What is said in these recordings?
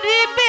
পুরিবে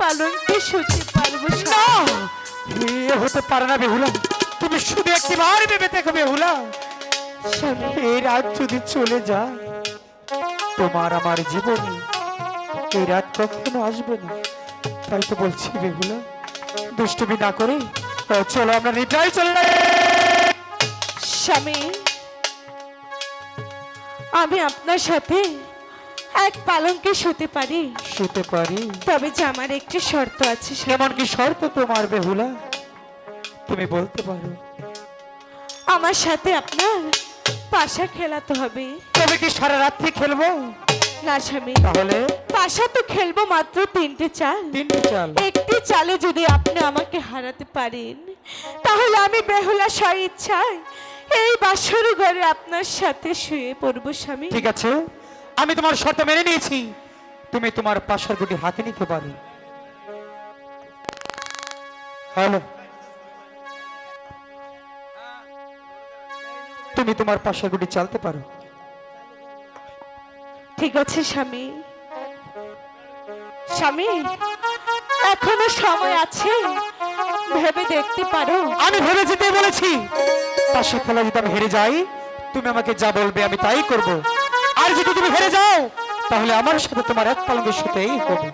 পালনকে শুতে পারব স্বামী। হতে পারে না বেহুলা। তুমি শুধু ভেবে দেখো বেহুলা। এই রাত যদি চলে যায় তোমার আমার জীবনে এই রাত কখনো আসবে না। তাই তো বলছি বেহুলা দুষ্টুমি না করে চলো আমরা নিদ্রায় চলে স্বামী আমি আপনার সাথে এক পালঙ্কে শুতে পারি। শুতে পারি। তবে যে আমার একটি শর্ত আছে। কেমন কি শর্ত তোমার বেহুলা? তুমি বলতে পারো। আমার সাথে আপনার পাশা খেলাতে হবে। তবে কি সারা রাত্রি খেলব? না স্বামী। তাহলে? পাশা তো খেলব মাত্র তিনটে চাল। তিনটে চাল? একটি চালে যদি আপনি আমাকে হারাতে পারেন তাহলে আমি বেহুলা স্ব ইচ্ছায় এই বাসর ঘরে আপনার সাথে শুয়ে পড়ব স্বামী। ঠিক আছে। আমি তোমার শর্ত মেনে নিয়েছি। তুমি তোমার পাশার গুটি হাতে নিতে পারো। হ্যালো। তুমি তোমার পাশার গুটি চালতে পারো। ঠিক আছে স্বামী। স্বামী এখনও সময় আছে। ভেবে দেখতে পারো। আমি ভেবে যেতে বলেছি। পাশে খেলা যদি আমি হেরে যাই তুমি আমাকে যা বলবে আমি তাই করব। আর যদি তুমি হেরে যাও তাহলে আমার সাথে তোমার এক পালঙ্গের সাথেই হবে।